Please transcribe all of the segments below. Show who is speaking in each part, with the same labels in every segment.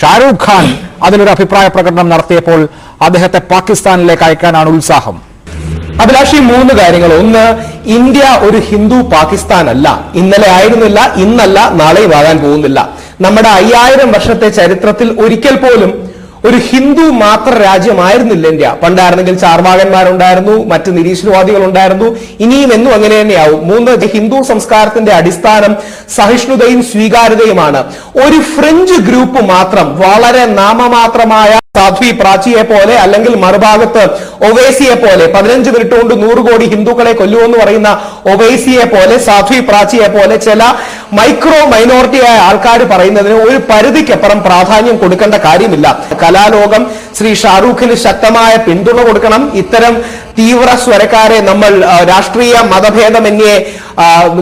Speaker 1: ഷാരൂഖ് ഖാൻ അതിലൊരു അഭിപ്രായ പ്രകടനം നടത്തിയപ്പോൾ അദ്ദേഹത്തെ പാകിസ്ഥാനിലേക്ക് അയക്കാനാണ് ഉത്സാഹം.
Speaker 2: അഭിലാഷി മൂന്ന് കാര്യങ്ങൾ. ഒന്ന് ഇന്ത്യ ഒരു ഹിന്ദു പാകിസ്ഥാൻ അല്ല ഇന്നലെ ആയിരുന്നില്ല ഇന്നല്ല നാളെയും ആകാൻ പോകുന്നില്ല. നമ്മുടെ അയ്യായിരം വർഷത്തെ ചരിത്രത്തിൽ ഒരിക്കൽ പോലും ഒരു ഹിന്ദു മാത്ര രാജ്യമായിരുന്നില്ല ഇന്ത്യ. പണ്ടായിരുന്നെങ്കിൽ ചാർവാകന്മാരുണ്ടായിരുന്നു മറ്റ് നിരീശ്വരവാദികൾ ഉണ്ടായിരുന്നു ഇനിയും എന്നും അങ്ങനെ തന്നെയാവും. മൂന്ന് ഹിന്ദു സംസ്കാരത്തിന്റെ അടിസ്ഥാനം സഹിഷ്ണുതയും സ്വീകാര്യതയുമാണ്. ഒരു ഫ്രഞ്ച് ഗ്രൂപ്പ് മാത്രം വളരെ നാമമാത്രമായ സാധ്വി പ്രാച്ചിയെ പോലെ അല്ലെങ്കിൽ മറുഭാഗത്ത് ഒവൈസിയെ പോലെ പതിനഞ്ച് മിനിറ്റ് കൊണ്ട് നൂറ് കോടി ഹിന്ദുക്കളെ കൊല്ലുമെന്ന് പറയുന്ന ഒവൈസിയെ പോലെ സാധ്വി പ്രാച്ചിയെ പോലെ ചില മൈക്രോ മൈനോറിറ്റിയായ ആൾക്കാർ പറയുന്നതിന് ഒരു പരിധിക്കപ്പുറം പ്രാധാന്യം കൊടുക്കേണ്ട കാര്യമില്ല. കലാലോകം ശ്രീ ഷാറൂഖിന് ശക്തമായ പിന്തുണ കൊടുക്കണം. ഇത്തരം തീവ്ര സ്വരക്കാരെ നമ്മൾ രാഷ്ട്രീയ മതഭേദമന്യേ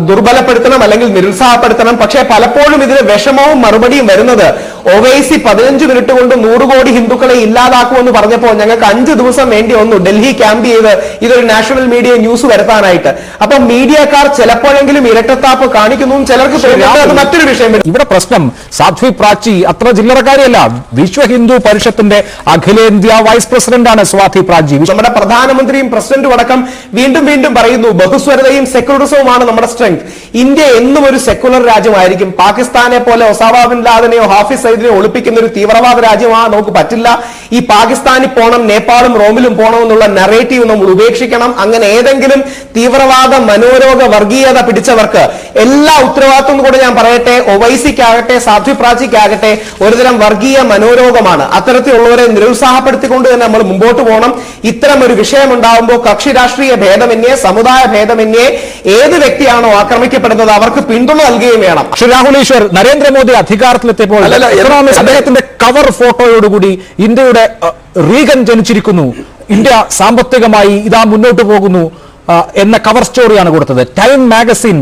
Speaker 2: ദുർബലപ്പെടുത്തണം അല്ലെങ്കിൽ നിരുത്സാഹപ്പെടുത്തണം. പക്ഷേ പലപ്പോഴും ഇതിന് വിഷമവും മറുപടിയും വരുന്നത് ഒവൈസി പതിനഞ്ച് മിനിറ്റ് കൊണ്ട് നൂറ് കോടി ഹിന്ദുക്കളെ ഇല്ലാതാക്കുമെന്ന് പറഞ്ഞപ്പോൾ ഞങ്ങൾക്ക് അഞ്ച് ദിവസം വേണ്ടി വന്നു ഡൽഹി ക്യാമ്പ് ചെയ്ത് ഇതൊരു നാഷണൽ മീഡിയ ന്യൂസ് വരുത്താനായിട്ട്. അപ്പൊ മീഡിയക്കാർ ചിലപ്പോഴെങ്കിലും ഇരട്ടത്താപ്പ് കാണിക്കുന്നു ചിലർക്ക് മറ്റൊരു വിഷയം
Speaker 1: ഇവിടെ പ്രശ്നം സാധ്വി പ്രാച്ചി അത്ര ചില്ലറക്കാരിയല്ല വിശ്വ ഹിന്ദു പരിഷത്തിന്റെ അഖിലേന്ത്യാ വൈസ് പ്രസിഡന്റാണ് സ്വാതി പ്രാജി.
Speaker 2: നമ്മുടെ പ്രധാനമന്ത്രിയും പ്രസിഡന്റും അടക്കം വീണ്ടും വീണ്ടും പറയുന്നു ബഹുസ്വരതയും സെക്യുലറിസവുമാണ് നമ്മുടെ സ്ട്രെങ്ത്. ഇന്ത്യ എന്നും ഒരു സെക്യുലർ രാജ്യമായിരിക്കും. പാകിസ്ഥാനെ പോലെ ഒസാമ ബിൻ ലാദനെയോ ഹാഫിസ് സൈദിനെയോ ഒളിപ്പിക്കുന്ന ഒരു തീവ്രവാദ രാജ്യമാണ് നമുക്ക് പറ്റില്ല. ഈ പാകിസ്ഥാനിൽ പോണം നേപ്പാളും റോമിലും പോണം എന്നുള്ള നെറേറ്റീവ് നമ്മൾ ഉപേക്ഷിക്കണം. അങ്ങനെ ഏതെങ്കിലും തീവ്രവാദ മനോരോഗ വർഗീയത പിടിച്ചവർക്ക് എല്ലാ ഉത്തരവാദിത്വം കൂടെ ഞാൻ പറയട്ടെ ഒവൈസിക്കാകട്ടെ സാധ്വി പ്രാചിക്കാകട്ടെ ഒരുതരം വർഗീയ മനോരോഗമാണ്. അത്തരത്തിലുള്ളവരെ നിരുത്സാഹപ്പെടുത്തിക്കൊണ്ട് തന്നെ നമ്മൾ മുമ്പോട്ട് പോകണം ഇത്തരം ഒരു വിഷയം ഉണ്ടാവുമ്പോൾ കക്ഷി രാഷ്ട്രീയ ഭേദമന്യേ സമുദായ ഭേദമന്യേ ഏത് വ്യക്തിയാണോ ആക്രമിക്കപ്പെടുന്നത് അവർക്ക് പിന്തുണ നൽകുകയും വേണം.
Speaker 1: ശ്രീ രാഹുൽ ഈശ്വർ നരേന്ദ്രമോദി അധികാരത്തിലെത്തിയപ്പോൾ അദ്ദേഹത്തിന്റെ കവർ ഫോട്ടോയോടുകൂടി ഇന്ത്യയുടെ അഹ്, റീഗൻ ജനിച്ചിരിക്കുന്നു. ഇന്ത്യ സാമ്പത്തികമായി ഇതാ മുന്നോട്ട് പോകുന്നു എന്ന കവർ സ്റ്റോറിയാണ് കൊടുത്തത്. ടൈം മാഗസിൻ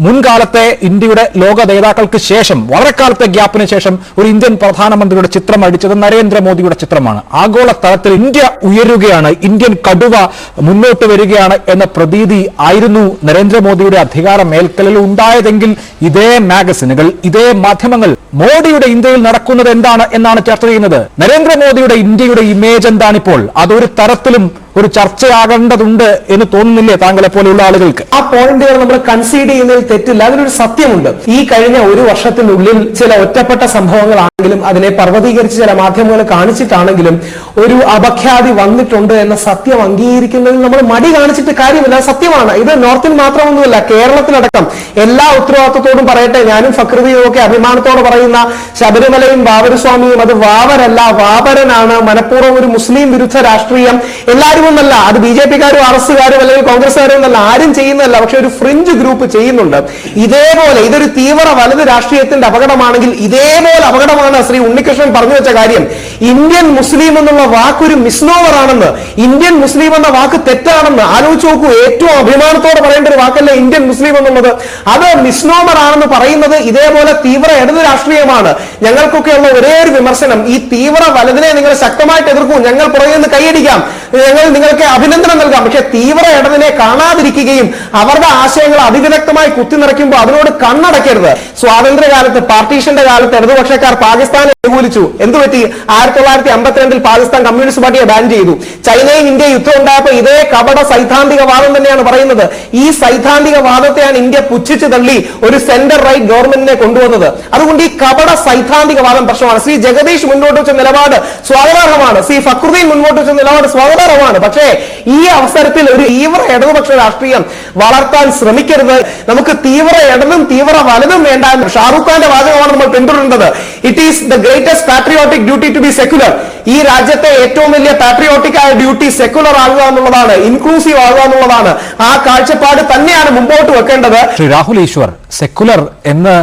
Speaker 1: മുൻകാലത്തെ ഇന്ത്യയുടെ ലോക നേതാക്കൾക്ക് ശേഷം വളരെ കാലത്തെ ഗ്യാപ്പിന് ശേഷം ഒരു ഇന്ത്യൻ പ്രധാനമന്ത്രിയുടെ ചിത്രം അടിച്ചത് നരേന്ദ്രമോദിയുടെ ചിത്രമാണ്. ആഗോള തലത്തിൽ ഇന്ത്യ ഉയരുകയാണ് ഇന്ത്യൻ കടുവ മുന്നോട്ട് വരികയാണ് എന്ന പ്രതീതി ആയിരുന്നു നരേന്ദ്രമോദിയുടെ അധികാര മേൽക്കലിൽ ഉണ്ടായതെങ്കിൽ ഇതേ മാഗസിനുകൾ ഇതേ മാധ്യമങ്ങൾ മോഡിയുടെ ഇന്ത്യയിൽ നടക്കുന്നത് എന്താണ് എന്നാണ് ചർച്ച ചെയ്യുന്നത്. നരേന്ദ്രമോദിയുടെ ഇന്ത്യയുടെ ഇമേജ് എന്താണിപ്പോൾ? അതൊരു തരത്തിലും ഒരു ചർച്ചയാകേണ്ടതുണ്ട് എന്ന് തോന്നുന്നില്ലേ താങ്കളെ പോലെയുള്ള ആളുകൾക്ക്?
Speaker 2: ആ പോയിന്റുകൾ നമ്മൾ കൺസീഡ് ചെയ്യുന്നതിൽ തെറ്റില്ല. അതിനൊരു സത്യമുണ്ട്. ഈ കഴിഞ്ഞ ഒരു വർഷത്തിനുള്ളിൽ ചില ഒറ്റപ്പെട്ട സംഭവങ്ങളാണെങ്കിലും അതിനെ പർവതീകരിച്ച് ചില മാധ്യമങ്ങൾ കാണിച്ചിട്ടാണെങ്കിലും ഒരു അപഖ്യാതി വന്നിട്ടുണ്ട് എന്ന സത്യം അംഗീകരിക്കുന്നതിൽ നമ്മൾ മടി കാണിച്ചിട്ട് കാര്യമില്ല. സത്യമാണ്. ഇത് നോർത്തിൽ മാത്രമൊന്നുമല്ല കേരളത്തിലടക്കം എല്ലാ ഉത്തരവാദിത്വത്തോടും പറയട്ടെ. ഞാനും ഫക്രതിയും ഒക്കെ അഭിമാനത്തോടെ പറയുന്ന ശബരിമലയും ബാബരസ്വാമിയും അത് വാവരല്ല വാവരനാണ് മനഃപൂർവം ഒരു മുസ്ലിം വിരുദ്ധ രാഷ്ട്രീയം. എല്ലാവരും ഒന്നല്ല അത് ബി ജെ പിക്കാരും ആർ എസ്സുകാരും അല്ലെങ്കിൽ കോൺഗ്രസ്സുകാരും എന്നല്ല ആരും ചെയ്യുന്നതല്ല പക്ഷെ ഒരു ഫ്രിഞ്ച് ഗ്രൂപ്പ് ചെയ്യുന്നുണ്ട്. ഇതേപോലെ ഇതൊരു തീവ്ര വലത് രാഷ്ട്രീയത്തിന്റെ അപകടമാണെങ്കിൽ ഇതേപോലെ അപകടമാണ് ശ്രീ ഉണ്ണികൃഷ്ണൻ പറഞ്ഞു വെച്ച കാര്യം ഇന്ത്യൻ മുസ്ലിം എന്നുള്ള വാക്കൊരു മിസ്നോവർ ആണെന്ന് ഇന്ത്യൻ മുസ്ലിം എന്ന വാക്ക് തെറ്റാണെന്ന് ആലോചിച്ച് നോക്കൂ. ഏറ്റവും അഭിമാനത്തോടെ പറയേണ്ട ഒരു വാക്കല്ലേ ഇന്ത്യൻ മുസ്ലിം എന്നുള്ളത്. അത് മിസ്നോമർ ആണെന്ന് പറയുന്നത് ഇതേപോലെ തീവ്ര ഇടത് രാഷ്ട്രീയമാണ് ഞങ്ങൾക്കൊക്കെയുള്ള ഒരേ ഒരു വിമർശനം ഈ തീവ്ര വലതിനെ നിങ്ങൾ ശക്തമായിട്ട് എതിർക്കൂ. ഞങ്ങൾ പുറകെ നിന്ന് കൈയടിക്കാം. ഞങ്ങൾ നിങ്ങൾക്ക് അഭിനന്ദനം നൽകാം. പക്ഷെ തീവ്ര ഇടതിനെ കാണാതിരിക്കുകയും അവരുടെ ആശയങ്ങൾ അതിവിദഗ്ധമായി കുത്തിനിറയ്ക്കുമ്പോൾ അതിനോട് കണ്ണടക്കരുത് സ്വാതന്ത്ര്യകാലത്ത് പാർട്ടീഷന്റെ കാലത്ത് ഇടതുപക്ഷക്കാർ പാകിസ്ഥാനെ അനുകൂലിച്ചു എന്ത് പറ്റി? ആയിരത്തി തൊള്ളായിരത്തി അമ്പത്തിരണ്ടിൽ പാകിസ്ഥാൻ കമ്മ്യൂണിസ്റ്റ് പാർട്ടിയെ ബാൻ ചെയ്തു. ചൈനയും ഇന്ത്യ യുദ്ധം ഉണ്ടായപ്പോൾ ഇതേ കപട സൈദ്ധാന്തിക വാദം തന്നെയാണ് പറയുന്നത്. ഈ സൈദ്ധാന്തിക വാദത്തെയാണ് ഇന്ത്യ പുച്ഛിച്ചു തള്ളി ഒരു സെന്റർ റൈറ്റ് ഗവൺമെന്റിനെ കൊണ്ടുവന്നത്. അതുകൊണ്ട് ഈ കപട സൈദ്ധാന്തിക വാദം പ്രശ്നമാണ്. ശ്രീ ജഗദീഷ് മുന്നോട്ട് വെച്ച നിലപാട് സ്വാഗതാർഹമാണ്. ശ്രീ ഫക്രുദ്ദീൻ മുന്നോട്ട് വെച്ച നിലപാട് സ്വാഗതാർഹമാണ്. പക്ഷേ ഈ അവസരത്തിൽ ഒരു തീവ്ര ഇടതുപക്ഷ രാഷ്ട്രീയം വളർത്താൻ ശ്രമിക്കരുത്. നമുക്ക് തീവ്ര ഇടതും തീവ്ര വലതും വേണ്ട. എന്ന് ഷാറൂഖ് ഖാന്റെ വാചകമാണ് നമ്മൾ പിന്തുടരേണ്ടത്. It is the greatest patriotic duty to be secular ഈ രാജ്യത്തെ ഏറ്റവും വലിയ പാട്രിയോട്ടിക് ആയ ഡ്യൂട്ടി സെക്യുലർ ആകുക എന്നുള്ളതാണ് ഇൻക്ലൂസീവ് ആകുക എന്നുള്ളതാണ്. ആ കാഴ്ചപ്പാട് തന്നെയാണ് മുമ്പോട്ട് വെക്കേണ്ടത്.
Speaker 1: ശ്രീ രാഹുൽ ഈശ്വർ സെക്യുലർ എന്ന്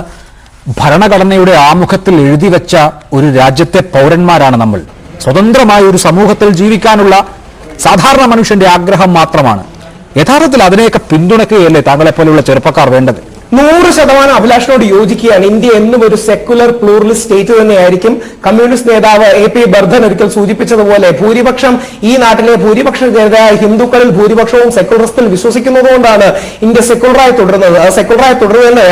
Speaker 1: ഭരണഘടനയുടെ ആമുഖത്തിൽ എഴുതി വെച്ച ഒരു രാജ്യത്തെ പൗരന്മാരാണ് നമ്മൾ. സ്വതന്ത്രമായ ഒരു സമൂഹത്തിൽ ജീവിക്കാനുള്ള സാധാരണ മനുഷ്യന്റെ ആഗ്രഹം മാത്രമാണ്. യഥാർത്ഥത്തിൽ അതിനെയൊക്കെ പിന്തുണയ്ക്കുകയല്ലേ താങ്കളെ പോലെയുള്ള ചെറുപ്പക്കാർ വേണ്ടത്?
Speaker 2: നൂറ് ശതമാനം അഭിലാഷിനോട് യോജിക്കുകയാണ്. ഇന്ത്യ എന്നും ഒരു സെക്കുലർ പ്ലൂറലിസ്റ്റ് സ്റ്റേറ്റ് തന്നെയായിരിക്കും. കമ്മ്യൂണിസ്റ്റ് നേതാവ് എ പി ബർധൻ ഒരിക്കൽ സൂചിപ്പിച്ചതുപോലെ ഭൂരിപക്ഷം ഈ നാട്ടിലെ ഭൂരിപക്ഷ ജനതയായ ഹിന്ദുക്കളിൽ ഭൂരിപക്ഷവും സെക്കുലറിസ്റ്റിൽ വിശ്വസിക്കുന്നതുകൊണ്ടാണ് ഇന്ത്യ സെക്കുലറായി തുടരുന്നത്. സെക്കുലറായി തുടരുന്നത്